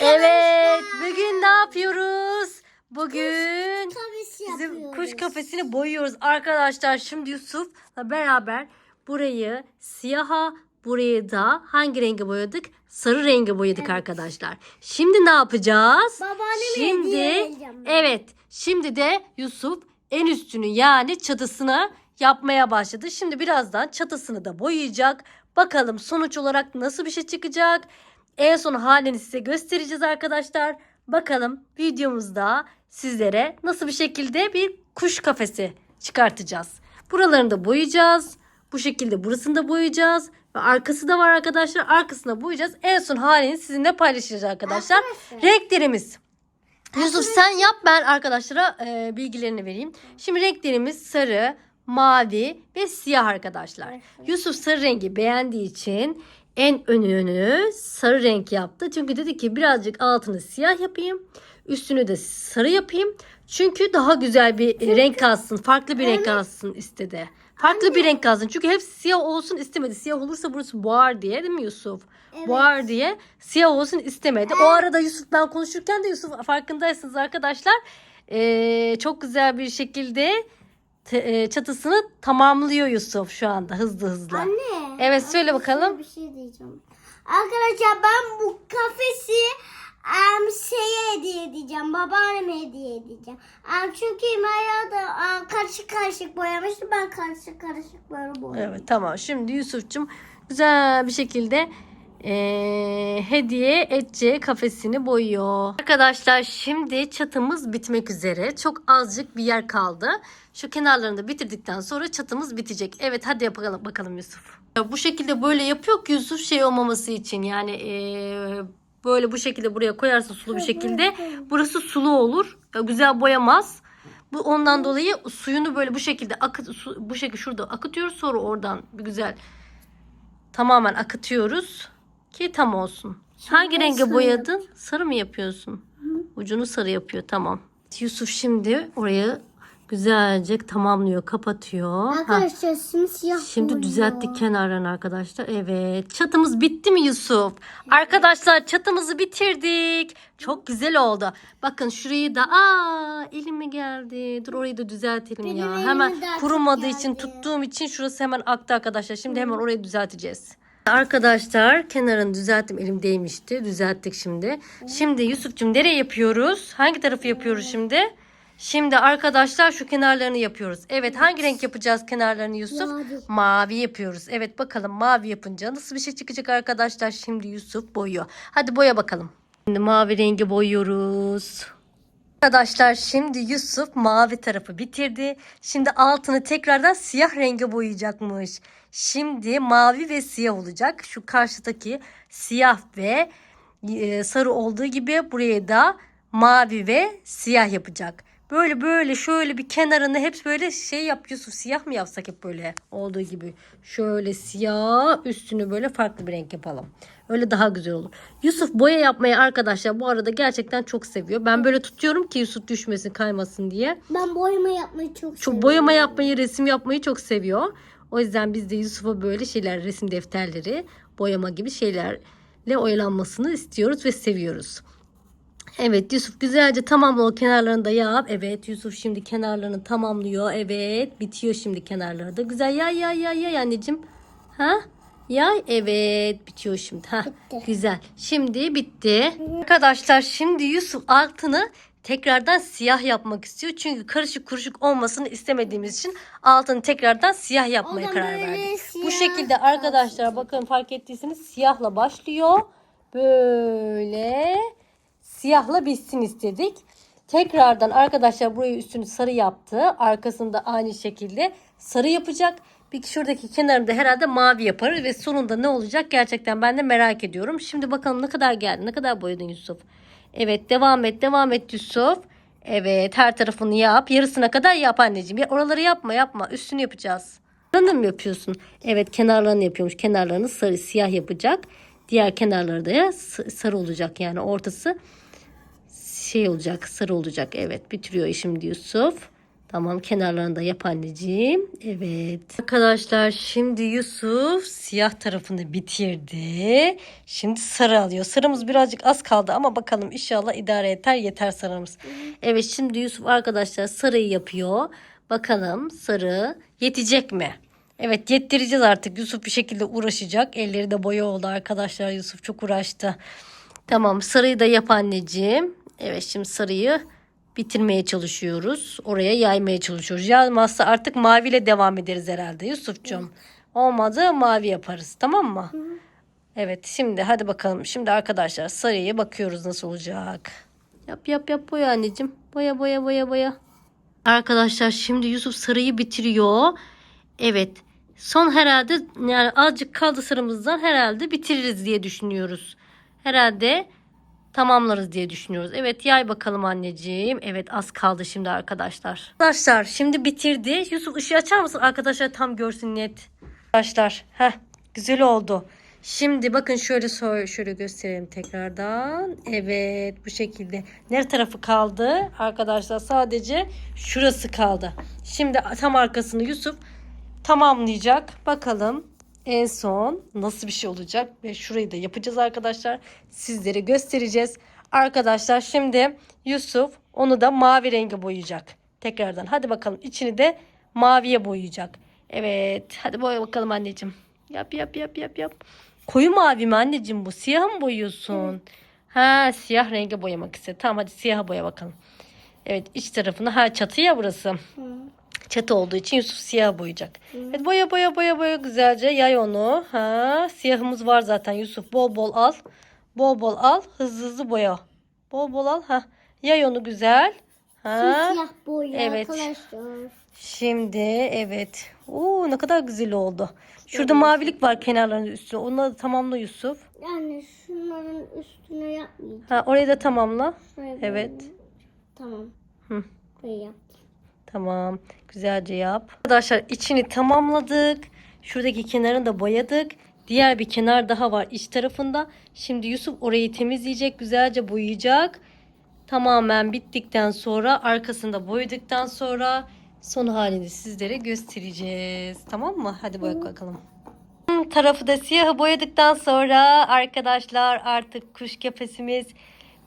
Evet, bugün ne yapıyoruz? Bugün Kafesi bizim yapıyoruz. kuş kafesini boyuyoruz arkadaşlar. Şimdi Yusuf'la beraber burayı siyaha, burayı da hangi renge boyadık? Sarı renge boyadık arkadaşlar. Şimdi ne yapacağız? Babaanneme Şimdi hediye vereceğim ben. evet, şimdi de Yusuf en üstünü yani çatısını yapmaya başladı. Şimdi birazdan çatısını da boyayacak. Bakalım sonuç olarak nasıl bir şey çıkacak? En son halini size göstereceğiz arkadaşlar. Bakalım videomuzda sizlere nasıl bir şekilde bir kuş kafesi çıkartacağız. Buralarını da boyayacağız. Bu şekilde burasını da boyayacağız. Ve arkası da var arkadaşlar. Arkasına boyayacağız. En son halini sizinle paylaşacağız arkadaşlar. Arkadaşlar. Renklerimiz. Yusuf sen yap ben arkadaşlara e, bilgilerini vereyim. Şimdi renklerimiz sarı, mavi ve siyah arkadaşlar. Yusuf sarı rengi beğendiği için en önünü sarı renk yaptı. Çünkü dedi ki birazcık altını siyah yapayım. Üstünü de sarı yapayım. Çünkü daha güzel bir e, renk kalsın. Farklı bir renk kalsın istedi. Farklı bir renk kalsın. Çünkü hep siyah olsun istemedi. Siyah olursa burası boğar diye değil mi Yusuf? Evet. Boğar diye siyah olsun istemedi. O arada Yusuf ben konuşurken de Yusuf farkındaysanız arkadaşlar eee, çok güzel bir şekilde te- eee, çatısını tamamlıyor Yusuf şu anda hızlı hızlı. Anne. Evet, söyle bakalım. Bir şey diyeceğim. Arkadaşlar ben bu kafesi em, şeye hediye edeceğim. Babaanneme hediye edeceğim. Em, çünkü Maya da em, karışık karışık boyamıştı. Ben karışık karışık böyle boyadım. Evet tamam şimdi Yusuf'cum güzel bir şekilde eee, hediye edeceği kafesini boyuyor. Arkadaşlar şimdi çatımız bitmek üzere. Çok azıcık bir yer kaldı. Şu kenarlarını da bitirdikten sonra çatımız bitecek. Evet hadi yapalım bakalım Yusuf. Ya Bu şekilde böyle yapıyor ki Yusuf şey olmaması için yani eee, böyle bu şekilde buraya koyarsa sulu bir şekilde burası sulu olur. Ya Güzel boyamaz. Bu ondan dolayı suyunu böyle bu şekilde akıt su, bu şekilde şurada akıtıyoruz sonra oradan bir güzel tamamen akıtıyoruz ki tam olsun. Hangi ben renge sarı boyadın? Sarı mı yapıyorsun? Ucunu sarı yapıyor tamam. Yusuf şimdi orayı güzelce tamamlıyor, kapatıyor. Ha, Arkadaşlar simsiyah Şimdi boyuyor. düzelttik kenarlarını arkadaşlar. Evet. Çatımız bitti mi Yusuf? Arkadaşlar çatımızı bitirdik. Çok güzel oldu. Bakın şurayı da aa elime geldi. Dur orayı da düzeltelim Benim ya. Hemen kurumadığı için tuttuğum için şurası hemen aktı arkadaşlar. Şimdi hemen orayı düzelteceğiz. Arkadaşlar kenarını düzelttim. Elim değmişti. Düzelttik şimdi. Şimdi Yusuf'cum nereye yapıyoruz? Hangi tarafı yapıyoruz şimdi? Şimdi arkadaşlar şu kenarlarını yapıyoruz. Evet hangi renk yapacağız kenarlarını Yusuf? Mavi. Mavi yapıyoruz. Evet bakalım mavi yapınca nasıl bir şey çıkacak arkadaşlar? Şimdi Yusuf boyuyor. Hadi boya bakalım. Şimdi mavi rengi boyuyoruz. Arkadaşlar şimdi Yusuf mavi tarafı bitirdi. Şimdi altını tekrardan siyah renge boyayacakmış. Şimdi mavi ve siyah olacak. Şu karşıdaki siyah ve e, sarı olduğu gibi buraya da mavi ve siyah yapacak. Böyle böyle şöyle bir kenarını hep böyle şey yap Yusuf siyah mı yapsak hep böyle olduğu gibi. Şöyle siyah üstünü böyle farklı bir renk yapalım. Öyle daha güzel olur. Yusuf boya yapmayı arkadaşlar bu arada gerçekten çok seviyor. Ben böyle tutuyorum ki Yusuf düşmesin kaymasın diye. Ben boyama yapmayı çok Çok seviyorum. boyama yapmayı, resim yapmayı çok seviyor. O yüzden biz de Yusuf'a böyle şeyler, resim defterleri, boyama gibi şeylerle oyalanmasını istiyoruz ve seviyoruz. Evet Yusuf güzelce tamamla o kenarlarını da yap. Evet Yusuf şimdi kenarlarını tamamlıyor. Evet bitiyor şimdi kenarları da. Güzel yay yay yay yay anneciğim. Ha? Yay evet bitiyor şimdi. Ha, Bitti. güzel. Şimdi bitti. Arkadaşlar şimdi Yusuf altını tekrardan siyah yapmak istiyor. Çünkü karışık kuruşuk olmasını istemediğimiz için altını tekrardan siyah yapmaya karar verdik. Bu şekilde arkadaşlar bakın fark ettiyseniz siyahla başlıyor. Böyle siyahla bitsin istedik. Tekrardan arkadaşlar burayı üstünü sarı yaptı. Arkasında aynı şekilde sarı yapacak. Bir şuradaki kenarında herhalde mavi yaparız ve sonunda ne olacak gerçekten ben de merak ediyorum. Şimdi bakalım ne kadar geldi. Ne kadar boyadın Yusuf? Evet devam et devam et Yusuf. Evet her tarafını yap. Yarısına kadar yap anneciğim. Ya, oraları yapma yapma. Üstünü yapacağız. Kenarlarını mı yapıyorsun? Evet kenarlarını yapıyormuş. Kenarlarını sarı siyah yapacak. Diğer kenarları da sarı olacak yani ortası şey olacak sarı olacak. Evet bitiriyor şimdi Yusuf. Tamam kenarlarını da yap anneciğim. Evet. Arkadaşlar şimdi Yusuf siyah tarafını bitirdi. Şimdi sarı alıyor. Sarımız birazcık az kaldı ama bakalım inşallah idare yeter yeter sarımız. Evet şimdi Yusuf arkadaşlar sarıyı yapıyor. Bakalım sarı yetecek mi? Evet yettireceğiz artık. Yusuf bir şekilde uğraşacak. Elleri de boya oldu arkadaşlar. Yusuf çok uğraştı. Tamam sarıyı da yap anneciğim. Evet şimdi sarıyı bitirmeye çalışıyoruz. Oraya yaymaya çalışıyoruz. Yaymazsa artık maviyle devam ederiz herhalde Yusuf'cum. Olmadı mavi yaparız tamam mı? Evet şimdi hadi bakalım. Şimdi arkadaşlar sarıyı bakıyoruz nasıl olacak. Yap yap yap boya anneciğim. Boya boya boya boya. Arkadaşlar şimdi Yusuf sarıyı bitiriyor. Evet. Son herhalde yani azıcık kaldı sarımızdan herhalde bitiririz diye düşünüyoruz. Herhalde tamamlarız diye düşünüyoruz. Evet yay bakalım anneciğim. Evet az kaldı şimdi arkadaşlar. Arkadaşlar şimdi bitirdi. Yusuf ışığı açar mısın? Arkadaşlar tam görsün net. Arkadaşlar heh, güzel oldu. Şimdi bakın şöyle şöyle gösterelim tekrardan. Evet bu şekilde. Nere tarafı kaldı? Arkadaşlar sadece şurası kaldı. Şimdi tam arkasını Yusuf tamamlayacak. Bakalım en son nasıl bir şey olacak ve şurayı da yapacağız arkadaşlar. Sizlere göstereceğiz. Arkadaşlar şimdi Yusuf onu da mavi rengi boyayacak. Tekrardan hadi bakalım içini de maviye boyayacak. Evet hadi boya bakalım anneciğim. Yap yap yap yap yap. Koyu mavi mi anneciğim bu? Siyah mı boyuyorsun? Ha siyah renge boyamak istedi. Tamam hadi siyaha boya bakalım. Evet iç tarafını ha çatı ya burası. Çatı olduğu için Yusuf siyah boyayacak. Evet, boya boya boya boya güzelce yay onu. Ha siyahımız var zaten Yusuf bol bol al. Bol bol al hızlı hızlı boya. Bol bol al. Ha yay onu güzel. Ha. Siyah boya Evet. arkadaşlar. Şimdi evet. Oo ne kadar güzel oldu. Şurada mavilik var kenarlarının üstüne. Onu da tamamla Yusuf. Yani şunların üstüne yapmayacağım. Ha orayı da tamamla. Şöyle Evet. böyle. Tamam. Hı. Böyle yap. Tamam. Güzelce yap. Arkadaşlar içini tamamladık. Şuradaki kenarını da boyadık. Diğer bir kenar daha var iç tarafında. Şimdi Yusuf orayı temizleyecek. Güzelce boyayacak. Tamamen bittikten sonra arkasında boyadıktan sonra son halini sizlere göstereceğiz. Tamam mı? Hadi boya bakalım. Tarafı da siyahı boyadıktan sonra arkadaşlar artık kuş kafesimiz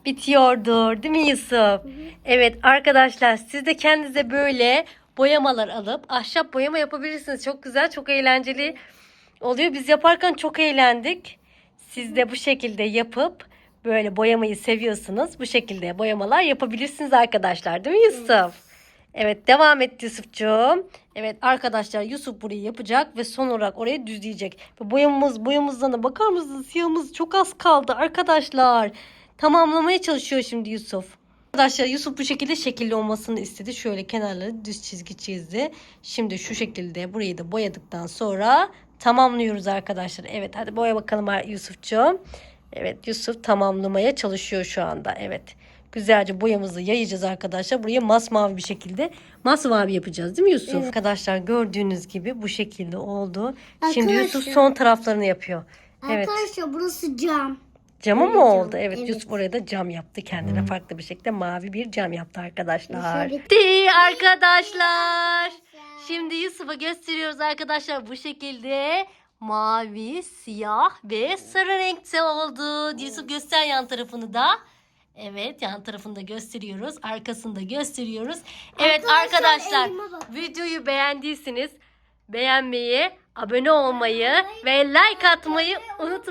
bitiyordur. Değil mi Yusuf? Evet arkadaşlar siz de kendinize böyle boyamalar alıp ahşap boyama yapabilirsiniz. Çok güzel, çok eğlenceli oluyor. Biz yaparken çok eğlendik. Siz de bu şekilde yapıp böyle boyamayı seviyorsunuz. Bu şekilde boyamalar yapabilirsiniz arkadaşlar. Değil mi Yusuf? Evet devam et Yusuf'cuğum. Evet arkadaşlar Yusuf burayı yapacak ve son olarak orayı düzleyecek. Boyamız boyamızdan da bakar mısınız? Siyahımız çok az kaldı arkadaşlar. Tamamlamaya çalışıyor şimdi Yusuf. Arkadaşlar Yusuf bu şekilde şekilli olmasını istedi. Şöyle kenarları düz çizgi çizdi. Şimdi şu şekilde burayı da boyadıktan sonra tamamlıyoruz arkadaşlar. Evet hadi boya bakalım Yusuf'cuğum. Evet Yusuf tamamlamaya çalışıyor şu anda. Evet. Güzelce boyamızı yayacağız arkadaşlar. Buraya masmavi bir şekilde masmavi yapacağız değil mi Yusuf? Arkadaşlar gördüğünüz gibi bu şekilde oldu. Şimdi Yusuf Arkadaşlar. son taraflarını yapıyor. Evet. Arkadaşlar burası cam. Camı mı oldu? Evet, evet. Yusuf oraya da cam yaptı kendine farklı bir şekilde mavi bir cam yaptı arkadaşlar. Bitti arkadaşlar. Şimdi Yusuf'a gösteriyoruz arkadaşlar bu şekilde mavi, siyah ve sarı renkte oldu. Yusuf göster yan tarafını da. Evet yan tarafını da gösteriyoruz. Arkasını da gösteriyoruz. Evet Arkadaşlar, arkadaşlar videoyu beğendiyseniz beğenmeyi, abone olmayı ve like atmayı unutmayın.